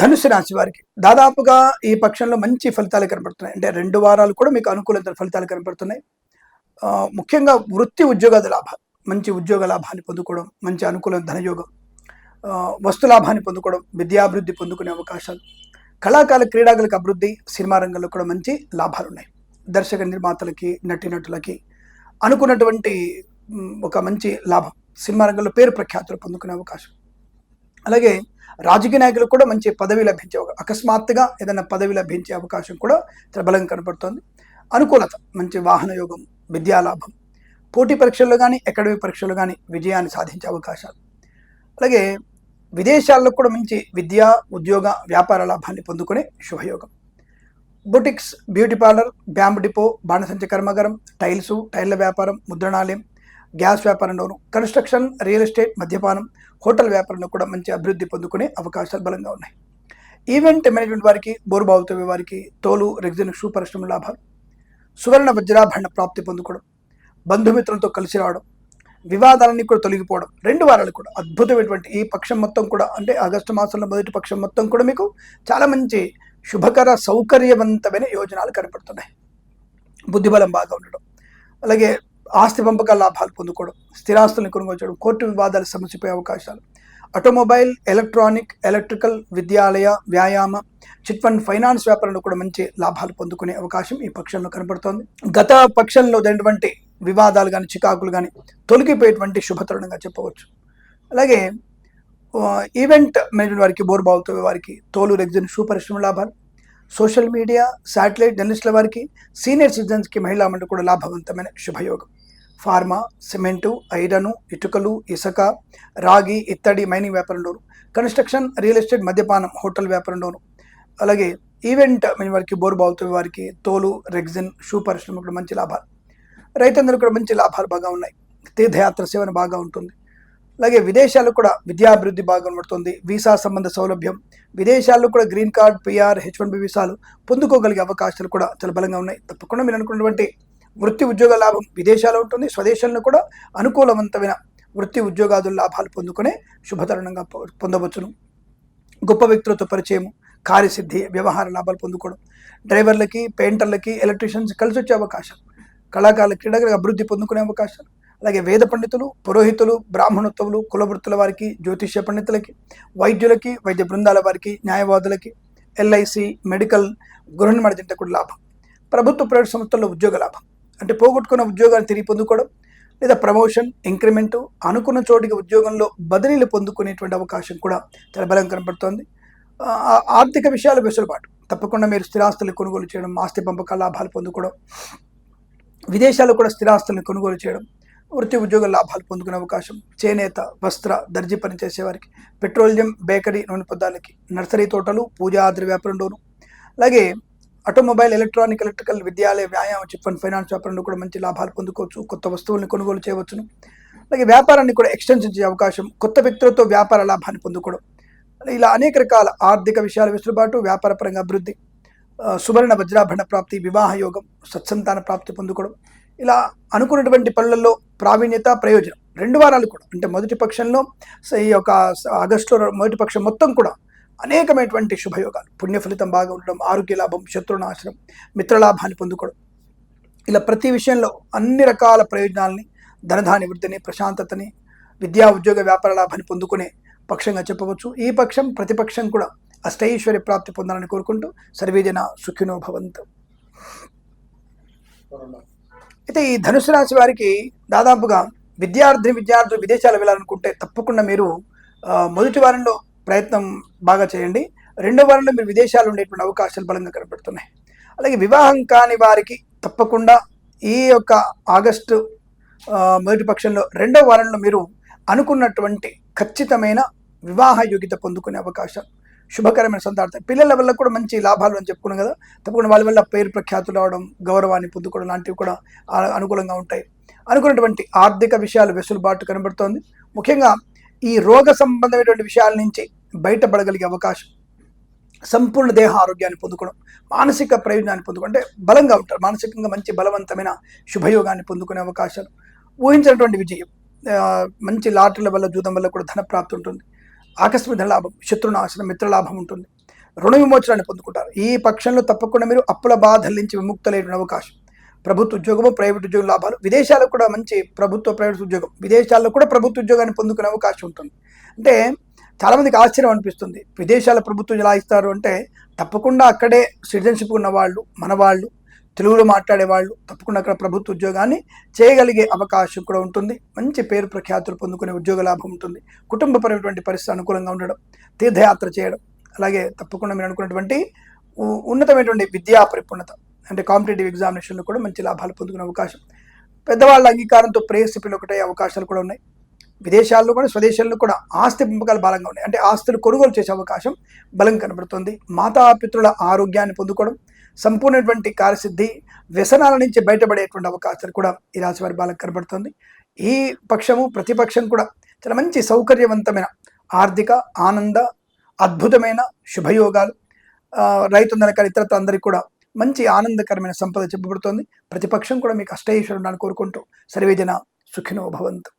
ధనుసు రాశి వారికి. దాదాపుగా ఈ పక్షంలో మంచి ఫలితాలు కనపడుతున్నాయి అంటే రెండు వారాలు కూడా మీకు అనుకూల ఫలితాలు కనపడుతున్నాయి ముఖ్యంగా వృత్తి ఉద్యోగాల లాభాలు మంచి ఉద్యోగ లాభాన్ని పొందుకోవడం మంచి అనుకూల ధనయోగం వస్తు లాభాన్ని పొందుకోవడం విద్యాభివృద్ధి పొందుకునే అవకాశాలు కళాకాల క్రీడాకులకు అభివృద్ధి సినిమా రంగంలో కూడా మంచి లాభాలు ఉన్నాయి. దర్శక నిర్మాతలకి నటీనటులకి అనుకున్నటువంటి ఒక మంచి లాభం. సినిమా రంగంలో పేరు ప్రఖ్యాతులు పొందుకునే అవకాశం. అలాగే రాజకీయ నాయకులకు కూడా మంచి పదవి లభించే అకస్మాత్తుగా ఏదైనా పదవి లభించే అవకాశం కూడా చాలా కనబడుతోంది కనపడుతోంది. అనుకూలత మంచి వాహన యోగం విద్యాలాభం పోటీ పరీక్షల్లో కానీ అకాడమిక్ పరీక్షల్లో కానీ విజయాన్ని సాధించే అవకాశాలు. అలాగే విదేశాల్లో కూడా మంచి విద్యా ఉద్యోగ వ్యాపార లాభాన్ని పొందుకునే శుభయోగం. Boutiques beauty parlour bamboo depot బాణసంచ కర్మాగారం టైల్స్ టైర్ల వ్యాపారం ముద్రణాలయం గ్యాస్ వ్యాపారంలోను కన్స్ట్రక్షన్ రియల్ ఎస్టేట్ మద్యపానం హోటల్ వ్యాపారంలో కూడా మంచి అభివృద్ధి పొందుకునే అవకాశాలు బలంగా ఉన్నాయి. ఈవెంట్ మేనేజ్మెంట్ వారికి బోరుబావుతవ్య వారికి తోలు రెగ్జిన్ షూ పరిశ్రమ లాభాలు. సువర్ణ వజ్రాభరణ ప్రాప్తి పొందుకోవడం బంధుమిత్రులతో కలిసి రావడం వివాదాలన్నీ కూడా తొలగిపోవడం రెండు వారాలు కూడా అద్భుతమైనటువంటి ఈ పక్షం మొత్తం కూడా అంటే ఆగస్టు మాసంలో మొదటి పక్షం మొత్తం కూడా మీకు చాలా మంచి శుభకర సౌకర్యవంతమైన యోజనాలు కనపడుతున్నాయి. బుద్ధిబలం బాగా ఉండడం. అలాగే ఆస్తి పంపకాల లాభాలు పొందుకోవడం స్థిరాస్తులను కొనుగోలు కోర్టు వివాదాలు సమస్యపోయే అవకాశాలు. ఆటోమొబైల్ ఎలక్ట్రానిక్ ఎలక్ట్రికల్ విద్యాలయ వ్యాయామ చిట్ ఫండ్ ఫైనాన్స్ వ్యాపారంలో కూడా మంచి లాభాలు పొందుకునే అవకాశం ఈ పక్షంలో కనబడుతోంది గత పక్షంలో ఉన్నటువంటి వివాదాలు కానీ చికాకులు కానీ తొలగిపోయేటువంటి శుభతరుణంగా చెప్పవచ్చు. అలాగే ఈవెంట్ మేనేజ్మెంట్ వారికి బోర్బావుతో వారికి తోలు రెగ్జిన్ షూ పరిశ్రమ లాభాలు. సోషల్ మీడియా శాటిలైట్ జర్నలిస్టుల వారికి సీనియర్ సిటిజన్స్కి మహిళా మండలి కూడా లాభవంతమైన శుభయోగం. ఫార్మా సిమెంటు ఐరను ఇటుకలు ఇసుక రాగి ఇత్తడి మైనింగ్ వ్యాపారంలోను కన్స్ట్రక్షన్ రియల్ ఎస్టేట్ మద్యపానం హోటల్ వ్యాపారంలోను. అలాగే ఈవెంట్ వారికి వారికి బోర్బావుతో వారికి తోలు రెగ్జిన్ షూ పరిశ్రమ కూడా మంచి లాభాలు. రైతులందరూ కూడా మంచి లాభాలు బాగా ఉన్నాయి. తీర్థయాత్ర సేవన బాగా ఉంటుంది. అలాగే విదేశాల్లో కూడా విద్యాభివృద్ధి బాగా కనబడుతుంది. వీసా సంబంధ సౌలభ్యం విదేశాల్లో కూడా green card PR H one B వీసాలు పొందుకోగలిగే అవకాశాలు కూడా చాలా బలంగా ఉన్నాయి. తప్పకుండా మీరు అనుకున్నటువంటి వృత్తి ఉద్యోగ లాభం విదేశాల్లో ఉంటుంది స్వదేశంలో కూడా అనుకూలవంతమైన వృత్తి ఉద్యోగాదుల లాభాలు పొందుకునే శుభతరుణంగా పొందవచ్చును. గొప్ప వ్యక్తులతో పరిచయం కార్యసిద్ధి వ్యవహార లాభాలు పొందుకోవడం డ్రైవర్లకి పెయింటర్లకి ఎలక్ట్రీషియన్స్ కలిసి వచ్చే అవకాశం కళాకారుల క్రీడాకులకు అభివృద్ధి పొందుకునే అవకాశాలు అలాగే వేద పండితులు పురోహితులు బ్రాహ్మణోత్తములు కులవృత్తుల వారికి జ్యోతిష్య పండితులకి వైద్యులకి వైద్య బృందాల వారికి న్యాయవాదులకి ఎల్ఐసి మెడికల్ గృహ నిర్మాణ జంట కూడా లాభం. ప్రభుత్వ ప్రైవేట్ సంస్థల్లో ఉద్యోగ లాభం. అంటే పోగొట్టుకున్న ఉద్యోగాలు తిరిగి పొందుకోవడం లేదా ప్రమోషన్ ఇంక్రిమెంటు అనుకున్న చోటికి ఉద్యోగంలో బదిలీలు పొందుకునేటువంటి అవకాశం కూడా చాలా బలం కనబడుతోంది ఆర్థిక విషయాల వెసులుబాటు. తప్పకుండా మీరు స్థిరాస్తులు కొనుగోలు చేయడం ఆస్తి పంపకాల లాభాలు పొందుకోవడం విదేశాల్లో కూడా స్థిరాస్తులను కొనుగోలు చేయడం వృత్తి ఉద్యోగ లాభాలు పొందుకునే అవకాశం చేనేత వస్త్ర దర్జీ పని చేసేవారికి పెట్రోలియం బేకరీ నూనె పదార్థాలకి నర్సరీ తోటలు పూజా ఆద్ర వ్యాపారంలోను అలాగే ఆటోమొబైల్ ఎలక్ట్రానిక్ ఎలక్ట్రికల్ విద్యాలయ వ్యాయామ చిట్ ఫండ్ ఫైనాన్స్ వ్యాపారంలో కూడా మంచి లాభాలు పొందుకోవచ్చు. కొత్త వస్తువులను కొనుగోలు చేయవచ్చును. అలాగే వ్యాపారాన్ని కూడా ఎక్స్టెన్షన్ చేసే అవకాశం కొత్త వ్యక్తులతో వ్యాపార లాభాన్ని పొందుకోవడం. ఇలా అనేక రకాల ఆర్థిక విషయాల వెసులుబాటు వ్యాపారపరంగా అభివృద్ధి సువర్ణ వజ్రాభరణ ప్రాప్తి వివాహ యోగం సత్సంతాన ప్రాప్తి పొందుకోవడం. ఇలా అనుకున్నటువంటి పనులలో ప్రావీణ్యత ప్రయోజనం రెండు వారాలు కూడా. అంటే మొదటి పక్షంలో ఈ యొక్క ఆగస్టులో మొదటి పక్షం మొత్తం కూడా అనేకమైనటువంటి శుభయోగాలు. పుణ్య ఫలితం బాగా ఉండడం ఆరోగ్య లాభం శత్రునాశనం మిత్రలాభాన్ని పొందుకోవడం. ఇలా ప్రతి విషయంలో అన్ని రకాల ప్రయోజనాల్ని ధనధాని వృద్ధిని ప్రశాంతతని విద్యా ఉద్యోగ వ్యాపార లాభాన్ని పొందుకునే పక్షంగా చెప్పవచ్చు. ఈ పక్షం ప్రతిపక్షం కూడా అష్టైశ్వర్య ప్రాప్తి పొందాలని కోరుకుంటూ సర్వేజన సుఖినో భవంతు. అయితే ఈ ధనుసు రాశి వారికి దాదాపుగా విద్యార్థి విద్యార్థులు విదేశాలు వెళ్ళాలనుకుంటే తప్పకుండా మీరు మొదటి వారంలో ప్రయత్నం బాగా చేయండి. రెండో వారంలో మీరు విదేశాలు ఉండేటువంటి అవకాశాలు బలంగా కనబడుతున్నాయి. అలాగే వివాహం కాని వారికి తప్పకుండా ఈ యొక్క ఆగస్టు మొదటి పక్షంలో రెండో వారంలో మీరు అనుకున్నటువంటి ఖచ్చితమైన వివాహ యోగ్యత పొందుకునే అవకాశం శుభకరమైన సందార్థం పిల్లల వల్ల కూడా మంచి లాభాలు అని చెప్పుకున్నాం కదా. తప్పకుండా వాళ్ళ వల్ల పేరు ప్రఖ్యాతులు అవడం గౌరవాన్ని పొందుకోవడం లాంటివి కూడా అనుకూలంగా ఉంటాయి. అనుకున్నటువంటి ఆర్థిక విషయాలు వెసులుబాటు కనబడుతోంది. ముఖ్యంగా ఈ రోగ సంబంధమైనటువంటి విషయాల నుంచి బయటపడగలిగే అవకాశం సంపూర్ణ దేహ ఆరోగ్యాన్ని పొందుకోవడం మానసిక ప్రయోజనాన్ని పొందుకోవడం అంటే బలంగా ఉంటారు. మానసికంగా మంచి బలవంతమైన శుభయోగాన్ని పొందుకునే అవకాశాలు. ఊహించినటువంటి విజయం మంచి లాటరీల వల్ల జూదం వల్ల కూడా ధన ప్రాప్తి ఉంటుంది. ఆకస్మిక లాభం శత్రునాశనం మిత్రలాభం ఉంటుంది. రుణ విమోచనాన్ని పొందుకుంటారు. ఈ పక్షంలో తప్పకుండా మీరు అప్పుల బాధల నుంచి విముక్తులైన అవకాశం. ప్రభుత్వ ఉద్యోగము ప్రైవేట్ ఉద్యోగం లాభాలు. విదేశాలకు కూడా మంచి ప్రభుత్వ ప్రైవేట్ ఉద్యోగం. విదేశాల్లో కూడా ప్రభుత్వ ఉద్యోగాన్ని పొందుకునే అవకాశం ఉంటుంది. అంటే చాలామందికి ఆశ్చర్యం అనిపిస్తుంది. విదేశాల ప్రభుత్వం ఎలా ఇస్తారు అంటే తప్పకుండా అక్కడే సిటిజన్షిప్ ఉన్న వాళ్ళు మన వాళ్ళు తెలుగులో మాట్లాడే వాళ్ళు తప్పకుండా అక్కడ ప్రభుత్వ ఉద్యోగాన్ని చేయగలిగే అవకాశం కూడా ఉంటుంది. మంచి పేరు ప్రఖ్యాతులు పొందుకునే ఉద్యోగ లాభం ఉంటుంది. కుటుంబపరమైనటువంటి పరిస్థితి అనుకూలంగా ఉండడం తీర్థయాత్ర చేయడం అలాగే తప్పకుండా మీరు అనుకున్నటువంటి ఉ- ఉన్నతమైనటువంటి విద్యా పరిపూర్ణత. అంటే కాంపిటేటివ్ ఎగ్జామినేషన్లో కూడా మంచి లాభాలు పొందుకునే అవకాశం. పెద్దవాళ్ళ అంగీకారంతో ప్రేయసిపిలు ఒకటే అవకాశాలు కూడా ఉన్నాయి. విదేశాల్లో కూడా స్వదేశాల్లో కూడా ఆస్తి పెంపకాలు బలంగా ఉన్నాయి. అంటే ఆస్తులు కొనుగోలు చేసే అవకాశం బలం కనబడుతుంది. మాతాపితృల ఆరోగ్యాన్ని పొందుకోవడం సంపూర్ణటువంటి కార్యసిద్ధి వ్యసనాల నుంచి బయటపడేటువంటి అవకాశాలు కూడా ఈ రాశి వారి బాలకు కనబడుతుంది. ఈ పక్షము ప్రతిపక్షం కూడా చాలా మంచి సౌకర్యవంతమైన ఆర్థిక ఆనంద అద్భుతమైన శుభయోగాలు ఆ, రైతు ఇతరత్ర అందరికీ కూడా మంచి ఆనందకరమైన సంపద చెప్పబడుతోంది ప్రతిపక్షం కూడా మీకు అష్టైశ్వరుడాన్ని కోరుకుంటూ సర్వేజన సుఖినో భవంతు.